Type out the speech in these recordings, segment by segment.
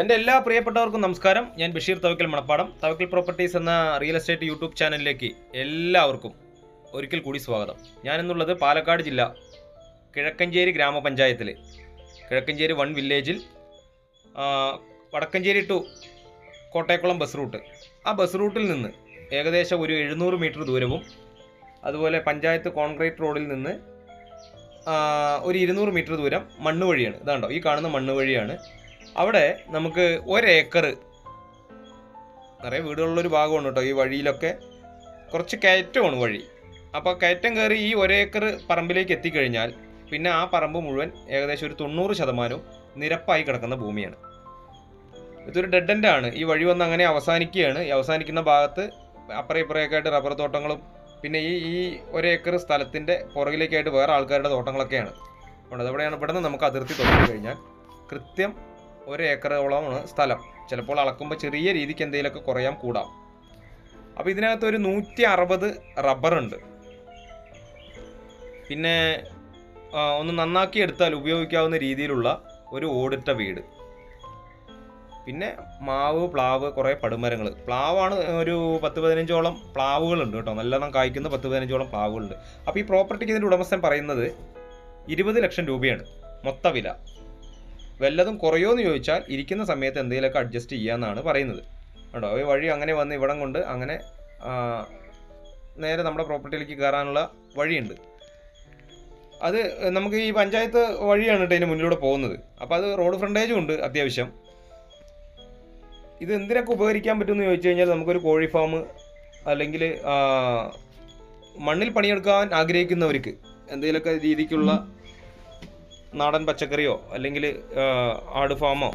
എന്റെ എല്ലാ പ്രിയപ്പെട്ടവർക്കും നമസ്കാരം. ഞാൻ ബഷീർ തവക്കൽ മണപ്പാടം. തവക്കൽ പ്രോപ്പർട്ടീസ് എന്ന റിയൽ എസ്റ്റേറ്റ് യൂട്യൂബ് ചാനലിലേക്ക് എല്ലാവർക്കും ഒരിക്കൽ കൂടി സ്വാഗതം. ഞാനെന്നുള്ളത് പാലക്കാട് ജില്ല കിഴക്കഞ്ചേരി ഗ്രാമപഞ്ചായത്തിൽ കിഴക്കഞ്ചേരി വൺ വില്ലേജിൽ Vadakkanchery to Kottayakkulam bus route. ആ ബസ് റൂട്ടിൽ നിന്ന് ഏകദേശം ഒരു എഴുന്നൂറ് മീറ്റർ ദൂരവും അതുപോലെ പഞ്ചായത്ത് കോൺക്രീറ്റ് റോഡിൽ നിന്ന് ഒരു ഇരുന്നൂറ് മീറ്റർ ദൂരം മണ്ണ് വഴിയാണ്. ഇതാണ്ടോ ഈ കാണുന്ന മണ്ണ് വഴിയാണ് അവിടെ നമുക്ക് ഒരേക്കർ നിറയെ വീടുകളുള്ളൊരു ഭാഗമാണ് കേട്ടോ. ഈ വഴിയിലൊക്കെ കുറച്ച് കയറ്റമാണ് വഴി. അപ്പോൾ കയറ്റം കയറി ഈ ഒരേക്കർ പറമ്പിലേക്ക് എത്തിക്കഴിഞ്ഞാൽ പിന്നെ ആ പറമ്പ് മുഴുവൻ ഏകദേശം ഒരു തൊണ്ണൂറ് ശതമാനവും നിരപ്പായി കിടക്കുന്ന ഭൂമിയാണ്. ഇതൊരു ഡെഡ് ഈ വഴി വന്ന് അങ്ങനെ അവസാനിക്കുകയാണ്. ഈ അവസാനിക്കുന്ന ഭാഗത്ത് അപ്പുറം ഇപ്പുറയൊക്കെ ആയിട്ട് റബ്ബർ തോട്ടങ്ങളും പിന്നെ ഈ ഈ ഒരേക്കർ സ്ഥലത്തിന്റെ പുറകിലേക്കായിട്ട് വേറെ ആൾക്കാരുടെ തോട്ടങ്ങളൊക്കെയാണ്. അതുകൊണ്ട് അതെവിടെയാണ് ഇവിടെ നിന്ന് നമുക്ക് അതിർത്തി തുടങ്ങി കഴിഞ്ഞാൽ കൃത്യം ഒരു ഏക്കറോളമാണ് സ്ഥലം. ചിലപ്പോൾ അളക്കുമ്പോൾ ചെറിയ രീതിക്ക് എന്തെങ്കിലുമൊക്കെ കുറയാൻ കൂടാം. അപ്പോൾ ഇതിനകത്ത് ഒരു നൂറ്റി അറുപത് റബ്ബറുണ്ട് പിന്നെ ഒന്ന് നന്നാക്കി എടുത്താൽ ഉപയോഗിക്കാവുന്ന രീതിയിലുള്ള ഒരു ഓടിട്ട വീട്. പിന്നെ മാവ് പ്ലാവ് കുറേ പടുമരങ്ങൾ. പ്ലാവാണ് ഒരു പത്ത് പതിനഞ്ചോളം പ്ലാവുകളുണ്ട് കേട്ടോ. നല്ലോണം കായ്ക്കുന്ന പത്ത് പതിനഞ്ചോളം പ്ലാവുകളുണ്ട്. അപ്പോൾ ഈ പ്രോപ്പർട്ടിക്ക് ഇതിന്റെ ഉടമസ്ഥൻ പറയുന്നത് ഇരുപത് ലക്ഷം രൂപയാണ് മൊത്ത വില. വല്ലതും കുറയോ എന്ന് ചോദിച്ചാൽ ഇരിക്കുന്ന സമയത്ത് എന്തെങ്കിലുമൊക്കെ അഡ്ജസ്റ്റ് ചെയ്യാമെന്നാണ് പറയുന്നത്. കേട്ടോ ഈ വഴി അങ്ങനെ വന്ന് ഇവിടം കൊണ്ട് അങ്ങനെ നേരെ നമ്മുടെ പ്രോപ്പർട്ടിയിലേക്ക് കയറാനുള്ള വഴിയുണ്ട്. അത് നമുക്ക് ഈ പഞ്ചായത്ത് വഴിയാണ് കേട്ടോ ഇതിന് മുന്നിലൂടെ പോകുന്നത്. അപ്പോൾ അത് റോഡ് ഫ്രണ്ടേജും ഉണ്ട് അത്യാവശ്യം. ഇത് എന്തിനൊക്കെ ഉപകരിക്കാൻ പറ്റുമെന്ന് ചോദിച്ചു കഴിഞ്ഞാൽ നമുക്കൊരു കോഴി ഫാം അല്ലെങ്കിൽ മണ്ണിൽ പണിയെടുക്കാൻ ആഗ്രഹിക്കുന്നവർക്ക് എന്തെങ്കിലുമൊക്കെ രീതിക്കുള്ള നാടൻ പച്ചക്കറിയോ അല്ലെങ്കിൽ ആട് ഫാമോ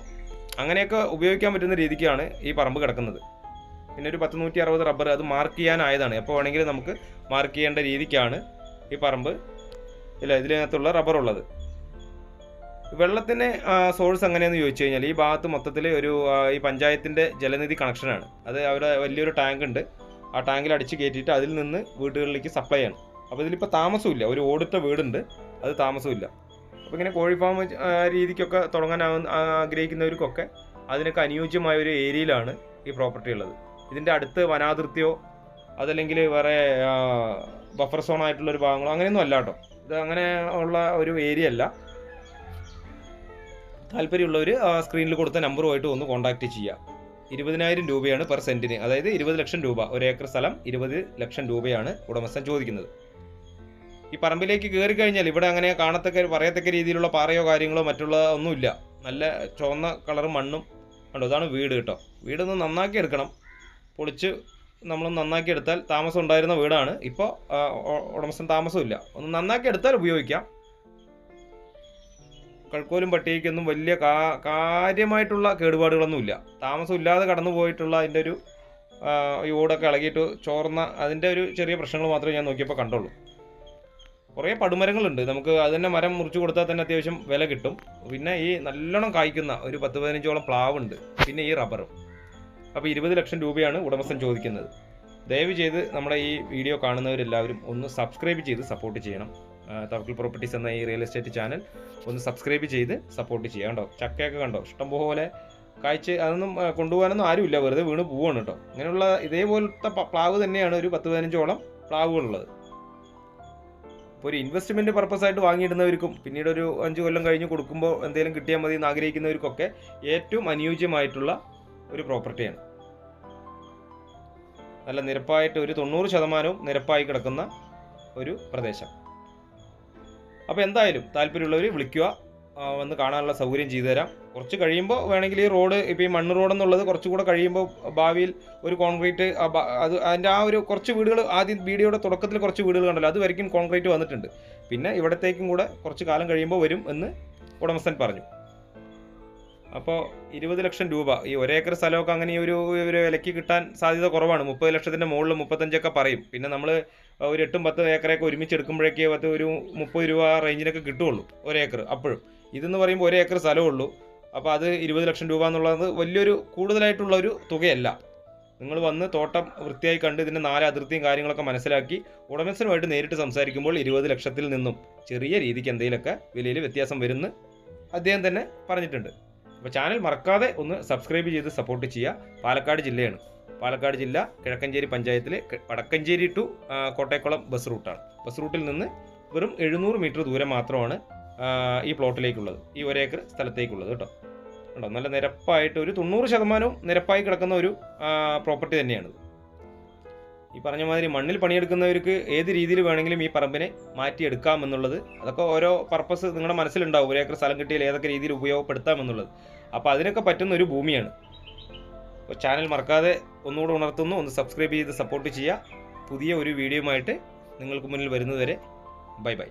അങ്ങനെയൊക്കെ ഉപയോഗിക്കാൻ പറ്റുന്ന രീതിക്കാണ് ഈ പറമ്പ് കിടക്കുന്നത്. പിന്നെ ഒരു പത്ത് നൂറ്റി അറുപത് റബ്ബർ അത് മാർക്ക് ചെയ്യാനായതാണ്. എപ്പോൾ വേണമെങ്കിലും നമുക്ക് മാർക്ക് ചെയ്യേണ്ട രീതിക്കാണ് ഈ പറമ്പ് ഇല്ല ഇതിനകത്തുള്ള റബ്ബർ ഉള്ളത്. വെള്ളത്തിന്റെ സോഴ്സ് എങ്ങനെയാണെന്ന് ചോദിച്ചു കഴിഞ്ഞാൽ ഈ ഭാഗത്ത് മൊത്തത്തിൽ ഒരു ഈ പഞ്ചായത്തിന്റെ ജലനിധി കണക്ഷനാണ് അത് അവിടെ വലിയൊരു ടാങ്ക് ഉണ്ട്. ആ ടാങ്കിൽ അടിച്ച് കയറ്റിയിട്ട് അതിൽ നിന്ന് വീടുകളിലേക്ക് സപ്ലൈ ആണ് അപ്പോൾ ഇതിലിപ്പോൾ താമസമില്ല. ഒരു ഓടിട്ട വീടുണ്ട്. അത് താമസമില്ല. അപ്പോൾ ഇങ്ങനെ കോഴി ഫാം ആ, രീതിക്കൊക്കെ തുടങ്ങാനാവുന്ന ആഗ്രഹിക്കുന്നവർക്കൊക്കെ അതിനൊക്കെ അനുയോജ്യമായ ഒരു ഏരിയയിലാണ് ഈ പ്രോപ്പർട്ടി ഉള്ളത്. ഇതിന്റെ അടുത്ത് വനാതിർത്തിയോ അതല്ലെങ്കിൽ വേറെ ബഫർ സോൺ ആയിട്ടുള്ള ഒരു ഭാഗങ്ങളോ അങ്ങനെയൊന്നും അല്ല കേട്ടോ. ഇത് അങ്ങനെ ഉള്ള ഒരു ഏരിയ അല്ല. താല്പര്യമുള്ളവർ സ്ക്രീനിൽ കൊടുത്ത നമ്പറുമായിട്ട് ഒന്ന് കോൺടാക്റ്റ് ചെയ്യുക ഇരുപതിനായിരം രൂപയാണ് പെർ സെന്റിന് അതായത് ഇരുപത് ലക്ഷം രൂപ. ഒരു ഏക്കർ സ്ഥലം ഇരുപത് ലക്ഷം രൂപയാണ് ഉടമസ്ഥൻ ചോദിക്കുന്നത്. ഈ പറമ്പിലേക്ക് കയറി കഴിഞ്ഞാൽ ഇവിടെ അങ്ങനെ കാണത്തക്ക പറയത്തക്ക രീതിയിലുള്ള പാറയോ കാര്യങ്ങളോ മറ്റുള്ള ഒന്നുമില്ല. നല്ല ചുവന്ന കളറും മണ്ണും കണ്ടോ? ഇതാണ് വീട് കേട്ടോ. വീടൊന്ന് നന്നാക്കി എടുക്കണം. പൊളിച്ച് നമ്മൾ നന്നാക്കി എടുത്താൽ താമസം ഉണ്ടായിരുന്ന വീടാണ്. ഇപ്പോൾ ഉടമസ്ഥൻ താമസമില്ല ഒന്ന് നന്നാക്കി എടുത്താൽ ഉപയോഗിക്കാം. കൾക്കോലും പട്ടികയ്ക്കൊന്നും വലിയ കാ കാര്യമായിട്ടുള്ള കേടുപാടുകളൊന്നുമില്ല. താമസമില്ലാതെ കടന്നു പോയിട്ടുള്ള അതിന്റെ ഒരു ഈ ഓടൊക്കെ ഇളകിയിട്ട് ചോർന്ന അതിന്റെ ഒരു ചെറിയ പ്രശ്നങ്ങൾ മാത്രമേ ഞാൻ നോക്കിയപ്പോൾ കണ്ടുള്ളൂ. കുറേ പടുമരങ്ങളുണ്ട്. നമുക്ക് അത് തന്നെ മരം മുറിച്ചു കൊടുത്താൽ തന്നെ അത്യാവശ്യം വില കിട്ടും. പിന്നെ ഈ നല്ലോണം കായ്ക്കുന്ന ഒരു പത്ത് പതിനഞ്ചോളം പ്ലാവുണ്ട്. പിന്നെ ഈ റബ്ബറും അപ്പോൾ ഇരുപത് ലക്ഷം രൂപയാണ് ഉടമസ്ഥൻ ചോദിക്കുന്നത്. ദയവ് ചെയ്ത് നമ്മുടെ ഈ വീഡിയോ കാണുന്നവരെല്ലാവരും ഒന്ന് സബ്സ്ക്രൈബ് ചെയ്ത് സപ്പോർട്ട് ചെയ്യണം. തവക്കിൽ പ്രോപ്പർട്ടീസ് എന്ന ഈ റിയൽ എസ്റ്റേറ്റ് ചാനൽ ഒന്ന് സബ്സ്ക്രൈബ് ചെയ്ത് സപ്പോർട്ട് ചെയ്യുക കണ്ടോ? ചക്കയൊക്കെ കണ്ടോ? ഇഷ്ടംപോലെ കായ്ച്ച് അതൊന്നും കൊണ്ടുപോകാനൊന്നും ആരുമില്ല. വെറുതെ വീണ് പോവാണ് കേട്ടോ. ഇങ്ങനെയുള്ള ഇതേപോലത്തെ പ്ലാവ് തന്നെയാണ് ഒരു പത്ത് പതിനഞ്ചോളം പ്ലാവുകളുള്ളത്. ഇപ്പോൾ ഒരു ഇൻവെസ്റ്റ്മെന്റ് പർപ്പസ് ആയിട്ട് വാങ്ങിയിടുന്നവർക്കും പിന്നീട് ഒരു അഞ്ച് കൊല്ലം കഴിഞ്ഞ് കൊടുക്കുമ്പോൾ എന്തെങ്കിലും കിട്ടിയാൽ മതി എന്ന് ആഗ്രഹിക്കുന്നവർക്കൊക്കെ ഏറ്റവും അനുയോജ്യമായിട്ടുള്ള ഒരു പ്രോപ്പർട്ടിയാണ് നല്ല നിരപ്പായിട്ട് ഒരു തൊണ്ണൂറ് ശതമാനവും നിരപ്പായി കിടക്കുന്ന ഒരു പ്രദേശം. അപ്പോൾ എന്തായാലും താല്പര്യമുള്ളവർ വിളിക്കുക വന്ന് കാണാനുള്ള സൗകര്യം ചെയ്തു തരാം കുറച്ച് കഴിയുമ്പോൾ വേണമെങ്കിൽ ഈ റോഡ് ഇപ്പോൾ ഈ മണ്ണ് റോഡ് എന്നുള്ളത് കുറച്ചുകൂടെ കഴിയുമ്പോൾ ഭാവിയിൽ ഒരു കോൺക്രീറ്റ് അത് അതിന്റെ ആ ഒരു കുറച്ച് വീടുകൾ ആദ്യം വീഡിയോയുടെ തുടക്കത്തിൽ കുറച്ച് വീടുകൾ കണ്ടല്ലോ അത് വരയ്ക്കും കോൺക്രീറ്റ് വന്നിട്ടുണ്ട്. പിന്നെ ഇവിടത്തേക്കും കൂടെ കുറച്ച് കാലം കഴിയുമ്പോൾ വരും എന്ന് ഉടമസ്ഥൻ പറഞ്ഞു. അപ്പോൾ ഇരുപത് ലക്ഷം രൂപ ഈ ഒരേക്കർ സ്ഥലമൊക്കെ അങ്ങനെ ഒരു ഒരു വിലയ്ക്ക് കിട്ടാൻ സാധ്യത കുറവാണ്. മുപ്പത് ലക്ഷത്തിന്റെ മുകളിൽ മുപ്പത്തഞ്ചൊക്കെ പറയും. പിന്നെ നമ്മൾ ഒരു എട്ടും പത്തും ഏക്കറൊക്കെ ഒരുമിച്ച് എടുക്കുമ്പോഴേക്ക് പത്ത് ഒരു മുപ്പത് രൂപ റേഞ്ചിനൊക്കെ കിട്ടുള്ളൂ ഒരേക്കർ അപ്പോഴും. ഇതെന്ന് പറയുമ്പോൾ ഒരേക്കർ ഏക്കർ സ്ഥലമേ ഉള്ളൂ. അപ്പോൾ അത് ഇരുപത് ലക്ഷം രൂപ എന്നുള്ളത് വലിയൊരു കൂടുതലായിട്ടുള്ള ഒരു തുകയല്ല. നിങ്ങൾ വന്ന് തോട്ടം വൃത്തിയായി കണ്ട് ഇതിന്റെ നാല് അതിർത്തിയും കാര്യങ്ങളൊക്കെ മനസ്സിലാക്കി ഉടമസ്ഥനുമായിട്ട് നേരിട്ട് സംസാരിക്കുമ്പോൾ ഇരുപത് ലക്ഷത്തിൽ നിന്നും ചെറിയ രീതിക്ക് എന്തെങ്കിലുമൊക്കെ വിലയിൽ വ്യത്യാസം വരുമെന്ന് അദ്ദേഹം തന്നെ പറഞ്ഞിട്ടുണ്ട്. അപ്പോൾ ചാനൽ മറക്കാതെ ഒന്ന് സബ്സ്ക്രൈബ് ചെയ്ത് സപ്പോർട്ട് ചെയ്യുക. പാലക്കാട് ജില്ലയാണ്. പാലക്കാട് ജില്ല കിഴക്കഞ്ചേരി പഞ്ചായത്തിലെ വടക്കഞ്ചേരി ടു കോട്ടയക്കുളം ബസ് റൂട്ടാണ് ബസ് റൂട്ടിൽ നിന്ന് വെറും എഴുന്നൂറ് മീറ്റർ ദൂരം മാത്രമാണ് ഈ പ്ലോട്ടിലേക്കുള്ളത് ഈ ഒരേക്കർ സ്ഥലത്തേക്കുള്ളത് കേട്ടോ. കേട്ടോ നല്ല നിരപ്പായിട്ട് ഒരു തൊണ്ണൂറ് ശതമാനവും നിരപ്പായി കിടക്കുന്ന ഒരു പ്രോപ്പർട്ടി തന്നെയാണ് ഈ പറഞ്ഞ മാതിരി മണ്ണിൽ പണിയെടുക്കുന്നവർക്ക് ഏത് രീതിയിൽ വേണമെങ്കിലും ഈ പറമ്പിനെ മാറ്റിയെടുക്കാം എന്നുള്ളത് അതൊക്കെ ഓരോ പർപ്പസ് നിങ്ങളുടെ മനസ്സിലുണ്ടാവും. ഒരു ഏക്കർ സ്ഥലം കിട്ടിയാൽ ഏതൊക്കെ രീതിയിൽ ഉപയോഗപ്പെടുത്താം എന്നുള്ളത്. അപ്പോൾ അതിനൊക്കെ പറ്റുന്ന ഒരു ഭൂമിയാണ്. അപ്പോൾ ചാനൽ മറക്കാതെ ഒന്നുകൂടെ ഉണർത്തുന്നു. ഒന്ന് സബ്സ്ക്രൈബ് ചെയ്ത് സപ്പോർട്ട് ചെയ്യുക. പുതിയ ഒരു വീഡിയോയുമായിട്ട് നിങ്ങൾക്ക് മുന്നിൽ വരുന്നതുവരെ ബൈ ബൈ